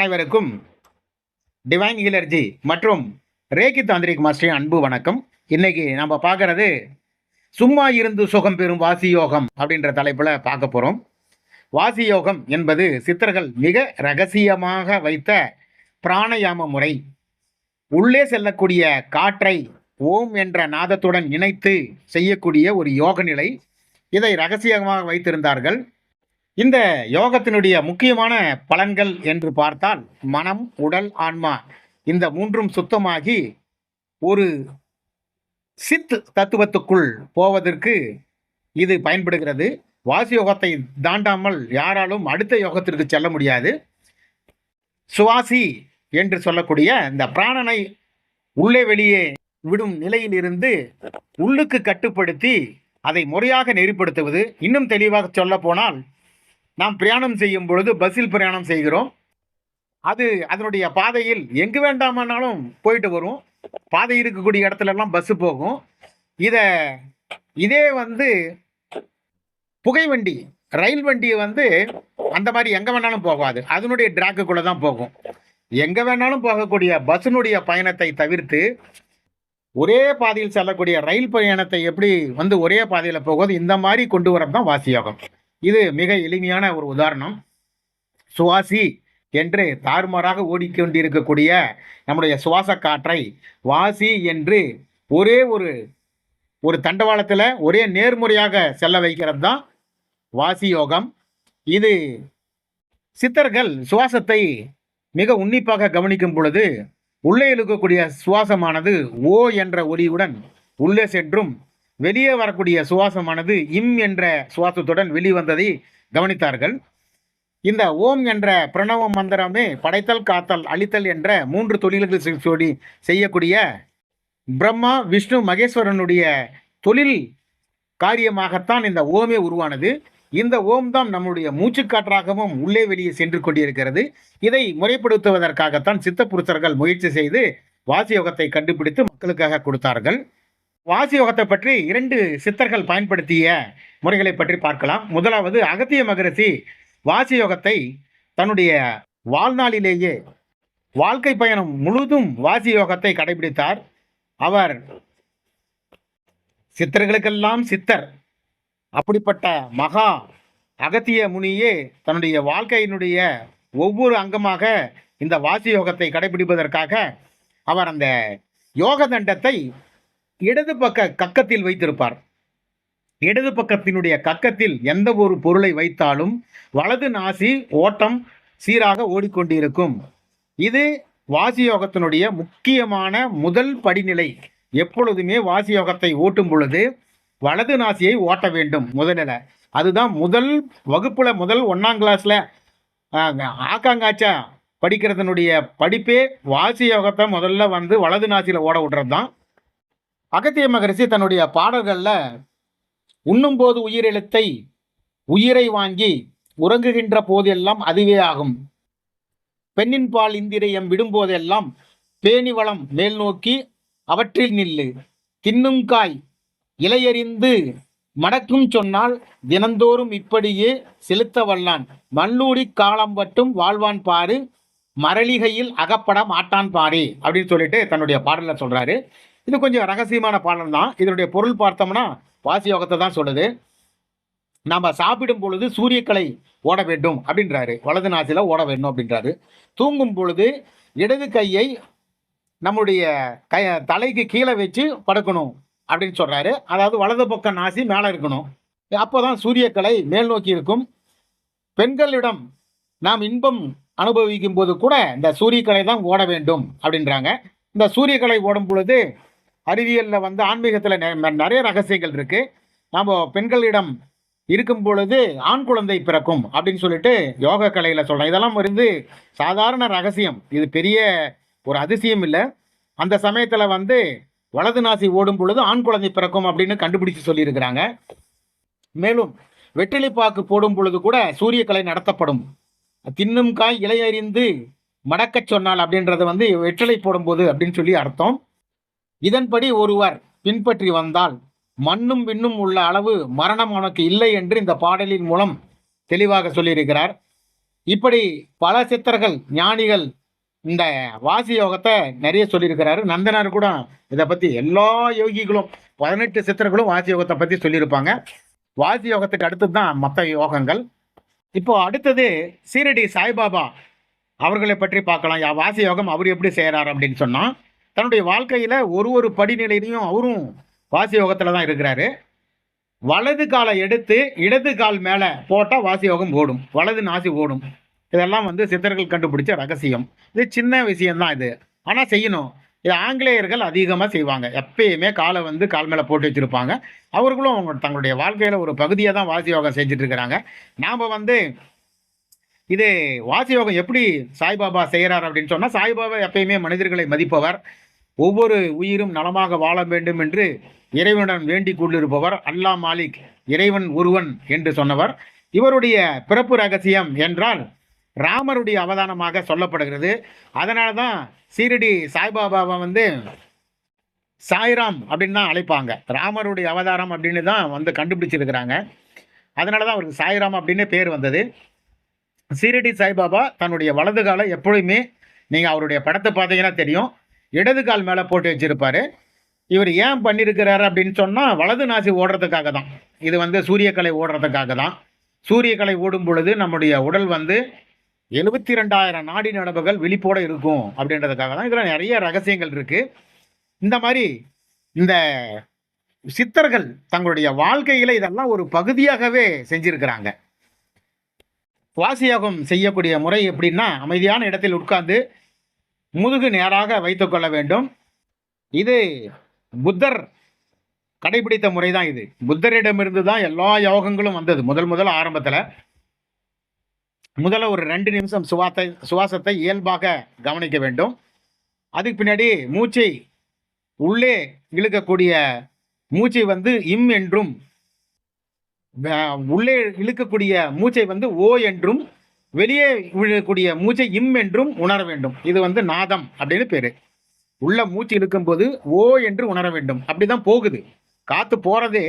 அனைவருக்கும் டிவைன் ஹீலர்ஜி மற்றும் ரேகி தாந்திரிக் மாஸ்டரின் அன்பு வணக்கம். இன்னைக்கு நம்ம பார்க்கறது சும்மா இருந்து சுகம் பெறும் வாசி யோகம் அப்படின்ற தலைப்பில் பார்க்க போகிறோம் வாசி யோகம் என்பது சித்தர்கள் மிக ரகசியமாக வைத்த பிராணயாம முறை. உள்ளே செல்லக்கூடிய காற்றை ஓம் என்ற நாதத்துடன் இணைத்து செய்யக்கூடிய ஒரு யோக நிலை இதை ரகசியமாக வைத்திருந்தார்கள். இந்த யோகத்தினுடைய முக்கியமான பலன்கள் என்று பார்த்தால் மனம் உடல் ஆன்மா இந்த மூன்றும் சுத்தமாகி ஒரு சித் தத்துவத்துக்குள் போவதற்கு இது பயன்படுகிறது. வாசி யோகத்தை தாண்டாமல் யாராலும் அடுத்த யோகத்திற்கு செல்ல முடியாது. சுவாசி என்று சொல்லக்கூடிய இந்த பிராணனை உள்ளே வெளியே விடும் நிலையிலிருந்து உள்ளுக்கு கட்டுப்படுத்தி அதை முறையாக நெறிப்படுத்துவது. இன்னும் தெளிவாக சொல்ல போனால் நாம் பிரயாணம் செய்யும் பொழுது பஸ்ஸில் பிரயாணம் செய்கிறோம். அது அதனுடைய பாதையில் எங்கு வேண்டாமனாலும் போயிட்டு வரும். பாதை இருக்கக்கூடிய இடத்துலலாம் பஸ்ஸு போகும். இதை இதே வந்து புகை வண்டி ரயில் வண்டி வந்து அந்த மாதிரி எங்கே வேணாலும் போகாது. அதனுடைய ட்ராக்குக்குள்ளே தான் போகும். எங்கே வேணாலும் போகக்கூடிய பஸ்ஸினுடைய பயணத்தை தவிர்த்து ஒரே பாதையில் செல்லக்கூடிய ரயில் பயணத்தை எப்படி வந்து ஒரே பாதையில் போகுது இந்த மாதிரி கொண்டு வரது தான் வாசியோகம். இது மிக எளிமையான ஒரு உதாரணம். சுவாசி என்று தாறுமாறாக ஓடிக்கொண்டிருக்கக்கூடிய நம்முடைய சுவாச காற்றை வாசி என்று ஒரே ஒரு ஒரு தண்டவாளத்தில் ஒரே நேர்முறையாக செல்ல வைக்கிறது தான் வாசி யோகம் இது சித்தர்கள் சுவாசத்தை மிக உன்னிப்பாக கவனிக்கும் பொழுது உள்ளே இழுக்கக்கூடிய சுவாசமானது ஓ என்ற ஒலியுடன் உள்ளே சென்றும் வெளியே வரக்கூடிய சுவாசமானது இம் என்ற சுவாசத்துடன் வெளிவந்ததை கவனித்தார்கள். இந்த ஓம் என்ற பிரணவ மந்திரமே படைத்தல் காத்தல் அழித்தல் என்ற மூன்று தொழில்கள் சொல்லி செய்யக்கூடிய பிரம்மா விஷ்ணு மகேஸ்வரனுடைய தொழில் காரியமாகத்தான் இந்த ஓமே உருவானது. இந்த ஓம் தான் நம்முடைய மூச்சுக்காற்றாகவும் உள்ளே வெளியே சென்று கொண்டிருக்கிறது. இதை முறைப்படுத்துவதற்காகத்தான் சித்த முயற்சி செய்து வாசியோகத்தை கண்டுபிடித்து மக்களுக்காக கொடுத்தார்கள். வாசியோகத்தை பற்றி இரண்டு சித்தர்கள் பயன்படுத்திய முறைகளை பற்றி பார்க்கலாம். முதலாவது அகத்திய மகரிஷி வாசியோகத்தை தன்னுடைய வாழ்நாளிலேயே வாழ்க்கை பயணம் முழுதும் வாசியோகத்தை கடைபிடித்தார். அவர் சித்தர்களுக்கெல்லாம் சித்தர். அப்படிப்பட்ட மகா அகத்திய முனியே தன்னுடைய வாழ்க்கையினுடைய ஒவ்வொரு அங்கமாக இந்த வாசி யோகத்தை கடைபிடிப்பதற்காக அவர் அந்த யோக தண்டத்தை இடது பக்க கக்கத்தில் வைத்திருப்பார். இடது பக்கத்தினுடைய கக்கத்தில் எந்த ஒரு பொருளை வைத்தாலும் வலது நாசி ஓட்டம் சீராக ஓடிக்கொண்டிருக்கும். இது வாசியோகத்தினுடைய முக்கியமான முதல் படிநிலை. எப்பொழுதுமே வாசியோகத்தை ஓட்டும் பொழுது வலது நாசியை ஓட்ட வேண்டும் முதலில். அதுதான் முதல் வகுப்பில் முதல் ஒன்றாம் கிளாஸில் ஆக்காங்காச்சா படிக்கிறதுனுடைய படிப்பே வாசி யோகத்தை முதல்ல வந்து வலது நாசியில் ஓட விடுறது தான் அகத்திய மகரிஷி தன்னுடைய பாடல்களில் உண்ணும்போது உயிரெழுத்தை உயிரை வாங்கி உறங்குகின்ற போதெல்லாம் அதுவே ஆகும். பெண்ணின் பால் இந்திரியம் விடும்போதெல்லாம் பேணி வளம் மேல் நோக்கி அவற்றில் நில்லு. தின்னும் காய் இலையறிந்து மடக்கும் சொன்னால் தினந்தோறும் இப்படியே செலுத்த வல்லான். மல்லூடி காலம் பட்டும் வாழ்வான் பாரு மரளிகையில் அகப்பட மாட்டான் பாரு அப்படின்னு சொல்லிட்டு தன்னுடைய பாடலில் சொல்றாரு. இது கொஞ்சம் ரகசியமான பாடல் தான். இதனுடைய பொருள் பார்த்தோம்னா வாசி யோகத்தை தான் சொல்லுது. நாம் சாப்பிடும் பொழுது சூரியக்கலை ஓட வேண்டும் அப்படின்றாரு. வலது நாசியில் ஓட வேண்டும் அப்படின்றாரு. தூங்கும் பொழுது இடது கையை நம்முடைய கை தலைக்கு கீழே வச்சு படுக்கணும் அப்படின்னு சொல்கிறாரு அதாவது வலது பக்கம் நாசி மேலே இருக்கணும். அப்போ தான் சூரியக்கலை மேல் நோக்கி இருக்கும். பெண்களிடம் நாம் இன்பம் அனுபவிக்கும் போது கூட இந்த சூரியக்கலை தான் ஓட வேண்டும் அப்படின்றாங்க. இந்த சூரியக்கலை ஓடும் பொழுது அறிவியலில் வந்து ஆன்மீகத்தில் நிறைய ரகசியங்கள் இருக்கு. நாம் பெண்களிடம் இருக்கும் பொழுது ஆண் குழந்தை பிறக்கும் அப்படின்னு சொல்லிட்டு யோக கலையில் சொல்கிறேன் இதெல்லாம் வந்து சாதாரண ரகசியம். இது பெரிய ஒரு அதிசயம் இல்லை. அந்த சமயத்தில் வந்து வலது நாசி ஓடும் பொழுது ஆண் குழந்தை பிறக்கும் அப்படின்னு கண்டுபிடிச்சு சொல்லியிருக்கிறாங்க. மேலும் வெற்றிலைப்பாக்கு போடும் பொழுது கூட சூரிய கலை நடத்தப்படும். தின்னும் காய் இலையறிந்து மடக்கச் சொன்னால் அப்படின்றது வந்து வெற்றிலை போடும்போது அப்படின்னு சொல்லி அர்த்தம். இதன்படி ஒருவர் பின்பற்றி வந்தால் மண்ணும் விண்ணும் உள்ள அளவு மரணம் அவனுக்கு இல்லை என்று இந்த பாடலின் மூலம் தெளிவாக சொல்லியிருக்கிறார். இப்படி பல சித்தர்கள் ஞானிகள் இந்த வாசி யோகத்தை நிறைய சொல்லியிருக்கிறாரு. நந்தனார் கூட இதை பற்றி எல்லா யோகிகளும் பதினெட்டு சித்தர்களும் வாசி யோகத்தை பற்றி சொல்லியிருப்பாங்க. வாசி யோகத்துக்கு அடுத்தது தான் மற்ற யோகங்கள். இப்போ அடுத்தது சீரடி சாய்பாபா அவர்களை பற்றி பார்க்கலாம். யா வாசி யோகம் அவர் எப்படி செய்கிறார் அப்படின்னு சொன்னால் தன்னுடைய வாழ்க்கையில் ஒரு ஒரு படிநிலையிலையும் அவரும் வாசி யோகத்தில் தான் இருக்கிறாரு. வலது காலை எடுத்து இடது கால் மேலே போட்டால் வாசி யோகம் ஓடும். வலது நாசி ஓடும். இதெல்லாம் வந்து சித்தர்கள் கண்டுபிடிச்ச ரகசியம். இது சின்ன விஷயம்தான் இது. ஆனால் செய்யணும். இது ஆங்கிலேயர்கள் அதிகமாக செய்வாங்க. எப்பயுமே காலை வந்து கால் மேலே போட்டு வச்சுருப்பாங்க. அவர்களும் அவங்க தங்களுடைய வாழ்க்கையில் ஒரு பகுதியை தான் வாசி யோகம் செஞ்சுட்டு இருக்கிறாங்க. நாம் வந்து இது வாசி யோகம் எப்படி சாய்பாபா செய்கிறார் அப்படின்னு சொன்னால் சாய்பாபா எப்பயுமே மனிதர்களை மதிப்பவர். ஒவ்வொரு உயிரும் நலமாக வாழ வேண்டும் என்று இறைவனுடன் வேண்டிக் கொண்டிருப்பவர் அல்லா மாலிக் இறைவன் ஒருவன் என்று சொன்னவர். இவருடைய பிறப்பு ரகசியம் என்றால் ராமருடைய அவதானமாக சொல்லப்படுகிறது. அதனால தான் சீரடி சாய்பாபாவை வந்து சாய்ராம் அப்படின்னு தான் அழைப்பாங்க. ராமருடைய அவதாரம் அப்படின்னு தான் வந்து கண்டுபிடிச்சிருக்கிறாங்க. அதனால தான் அவருக்கு சாய்ராம் அப்படின்னு பேர் வந்தது. சீரடி சாய்பாபா தன்னுடைய வலது காலை எப்பொழுதுமே நீங்கள் அவருடைய படத்தை பார்த்தீங்கன்னா தெரியும். இடது கால் மேலே போட்டு வச்சிருப்பாரு. இவர் ஏன் பண்ணியிருக்கிறாரு அப்படின்னு சொன்னால் வலது நாசி ஓடுறதுக்காக தான். இது வந்து சூரியக்கலை ஓடுறதுக்காக தான். சூரியக்கலை ஓடும் பொழுது நம்முடைய உடல் வந்து எழுபத்தி ரெண்டாயிரம் நாடி நடப்புகள் விழிப்போடு இருக்கும் அப்படின்றதுக்காக தான். இதில் நிறைய ரகசியங்கள் இருக்குது இந்த மாதிரி இந்த சித்தர்கள் தங்களுடைய வாழ்க்கையில் இதெல்லாம் ஒரு பகுதியாகவே செஞ்சுருக்கிறாங்க. வாசியோகம் செய்யக்கூடிய முறை எப்படின்னா அமைதியான இடத்தில் உட்கார்ந்து முதுகு நேராக வைத்துக்கொள்ள வேண்டும். இது புத்தர் கடைபிடித்த முறை தான் இது. புத்தரிடமிருந்து தான் எல்லா யோகங்களும் வந்தது முதல் முதல் ஆரம்பத்தில். முதல்ல ஒரு ரெண்டு நிமிஷம் சுவாசத்தை சுவாசத்தை இயல்பாக கவனிக்க வேண்டும். அதுக்கு பின்னாடி மூச்சை உள்ளே இழுக்கக்கூடிய மூச்சை வந்து இம் என்றும் உள்ளே இழுக்கக்கூடிய மூச்சை வந்து ஓ என்றும் வெளியே விழக்கூடிய மூச்சை இம் என்றும் உணர வேண்டும். இது வந்து நாதம் அப்படின்னு பேரு. உள்ள மூச்சு இழுக்கும்போது ஓ என்று உணர வேண்டும். அப்படிதான் போகுது. காத்து போறதே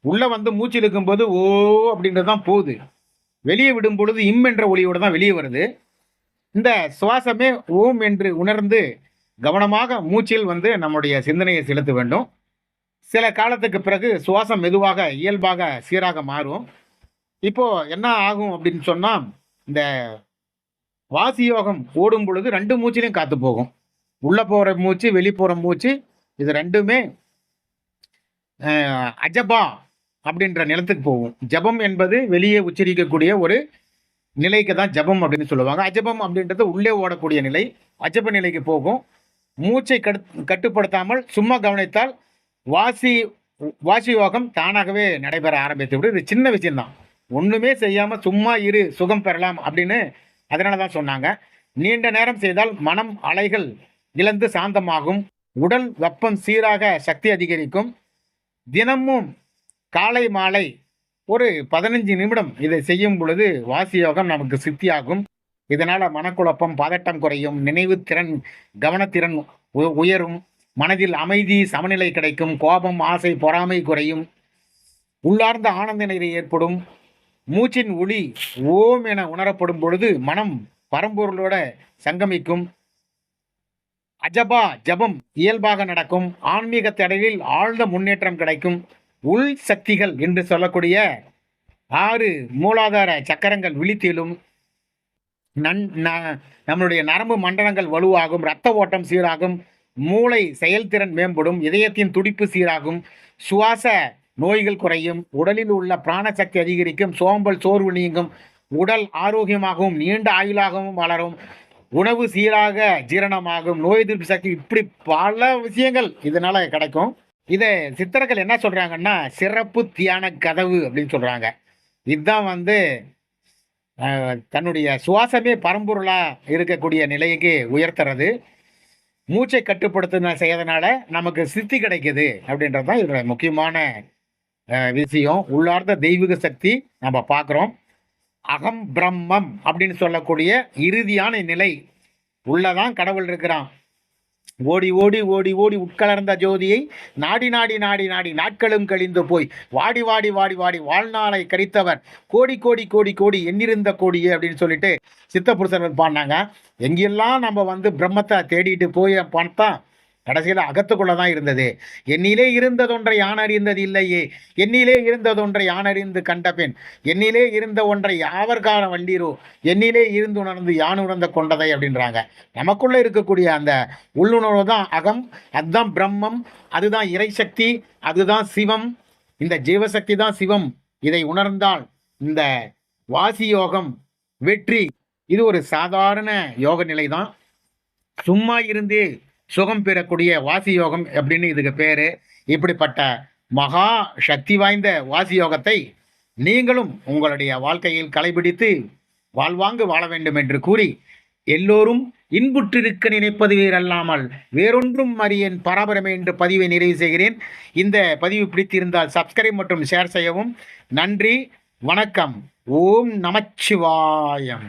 உள்ள வந்து மூச்சு இழுக்கும்போது ஓ அப்படின்றது தான் போகுது. வெளியே விடும் பொழுது இம் என்ற ஒளியோடு தான் வெளியே வருது. இந்த சுவாசமே ஓம் என்று உணர்ந்து கவனமாக மூச்சில் வந்து நம்முடைய சிந்தனையை செலுத்த வேண்டும். சில காலத்துக்கு பிறகு சுவாசம் மெதுவாக இயல்பாக சீராக மாறும். இப்போ என்ன ஆகும் அப்படின்னு சொன்னால் இந்த வாசியோகம் ஓடும் பொழுது ரெண்டு மூச்சிலையும் காத்து போகும். உள்ளே போகிற மூச்சு வெளி போகிற மூச்சு இது ரெண்டுமே அஜபா அப்படின்ற நிலத்துக்கு போகும். ஜபம் என்பது வெளியே உச்சரிக்கக்கூடிய ஒரு நிலைக்கு தான் ஜபம் அப்படின்னு சொல்லுவாங்க. அஜபம் அப்படின்றது உள்ளே ஓடக்கூடிய நிலை அஜப நிலைக்கு போகும். மூச்சை கடு- கட்டுப்படுத்தாமல் சும்மா கவனித்தால் வாசி வாசி யோகம் தானாகவே நடைபெற ஆரம்பித்து விடு இது சின்ன விஷயம்தான். ஒன்றுமே செய்யாமல் சும்மா இரு சுகம் பெறலாம் அப்படின்னு அதனால தான் சொன்னாங்க. நீண்ட நேரம் செய்தால் மனம் அலைகள் இழந்து சாந்தமாகும். உடல் வெப்பம் சீராக சக்தி அதிகரிக்கும். தினமும் காலை மாலை ஒரு பதினஞ்சு நிமிடம் இதை செய்யும் பொழுது வாசி யோகம் நமக்கு சித்தியாகும். இதனால் மனக்குழப்பம் பதட்டம் குறையும். நினைவு திறன் கவனத்திறன் உ- உயரும். மனதில் அமைதி சமநிலை கிடைக்கும். கோபம் ஆசை பொறாமை குறையும். உள்ளார்ந்த ஆனந்த நிலை ஏற்படும். மூச்சின் ஒளி ஓம் என உணரப்படும் பொழுது மனம் பரம்பொருளோட சங்கமிக்கும். அஜபா ஜபம் இயல்பாக நடக்கும். ஆன்மீக தடையில் ஆழ்ந்த முன்னேற்றம் கிடைக்கும். உள் சக்திகள் என்று சொல்லக்கூடிய ஆறு மூலாதார சக்கரங்கள் விழித்தெழும் நன் ந- நம்மளுடைய நரம்பு மண்டலங்கள் வலுவாகும். இரத்த ஓட்டம் சீராகும். மூளை செயல்திறன் மேம்படும் இதயத்தின் துடிப்பு சீராகும் சுவாச நோய்கள் குறையும் உடலில் உள்ள பிராணசக்தி அதிகரிக்கும் சோம்பல் சோர்வு நீங்கும் உடல் ஆரோக்கியமாகவும் நீண்ட ஆயுளாகவும் வளரும் உணவு சீராக ஜீரணமாகும் நோய் எதிர்ப்பு சக்தி இப்படி பல விஷயங்கள் இதனால கிடைக்கும். இதை சித்தர்கள் என்ன சொல்றாங்கன்னா சிறப்பு தியான கதவு அப்படின்னு சொல்றாங்க. இதுதான் வந்து தன்னுடைய சுவாசமே பரம்பொருளாக இருக்கக்கூடிய நிலைக்கு உயர்த்துறது. மூச்சை கட்டுப்படுத்த செய்யறதுனால நமக்கு சித்தி கிடைக்குது அப்படின்றது தான் இதோட முக்கியமான விஷயம். உள்ளார்ந்த தெய்வீக சக்தி நம்ம பார்க்குறோம். அகம் பிரம்மம் அப்படின்னு சொல்லக்கூடிய இறுதியான நிலை உள்ளதான் கடவுள் இருக்கிறான். ஓடி ஓடி ஓடி ஓடி உட்கலர்ந்த ஜோதியை நாடி நாடி நாடி நாடி நாட்களும் கழிந்து போய் வாடி வாடி வாடி வாடி வாழ்நாளை கழித்தவர். கோடி கோடி கோடி கோடி எண்ணிருந்த கோடியே அப்படின்னு சொல்லிட்டு சித்தப்புருஷர்கள் பாடினாங்க. எங்கெல்லாம் நம்ம வந்து பிரம்மத்தை தேடிட்டு போய் பார்த்தா கடைசியில் அகத்துக்குள்ள தான் இருந்தது. என்னிலே இருந்ததொன்றை யான் அறிந்தது இல்லையே? என்னிலே இருந்ததொன்றை யான் அறிந்து கண்ட பெண்? என்னிலே இருந்த ஒன்றை யாவர்கான வண்டீரோ என்னிலே இருந்து உணர்ந்து யான் உணர்ந்த கொண்டதை அப்படின்றாங்க. நமக்குள்ள இருக்கக்கூடிய அந்த உள்ளுணர்வு தான் அகம் அதுதான் பிரம்மம் அதுதான் இறைசக்தி அதுதான் சிவம். இந்த ஜீவசக்தி தான் சிவம். இதை உணர்ந்தால் இந்த வாசி யோகம் வெற்றி. இது ஒரு சாதாரண யோக நிலை தான் சும்மா இருந்தே சுகம் பெறக்கூடிய வாசி யோகம் அப்படின்னு இதுக்கு பேர். இப்படிப்பட்ட மகா சக்தி வாய்ந்த வாசி யோகத்தை நீங்களும் உங்களுடைய வாழ்க்கையில் கலைபிடித்து வாழ்வாங்கு வாழ வேண்டும் என்று கூறி எல்லோரும் இன்புற்றிருக்க நினைப்பது வேறல்லாமல் வேறொன்றும் அறியேன் பராபரமே என்று பதிவை நிறைவு செய்கிறேன். இந்த பதிவு பிடித்திருந்தால் சப்ஸ்கிரைப் மற்றும் ஷேர் செய்யவும். நன்றி வணக்கம். ஓம் நமச்சிவாயம்.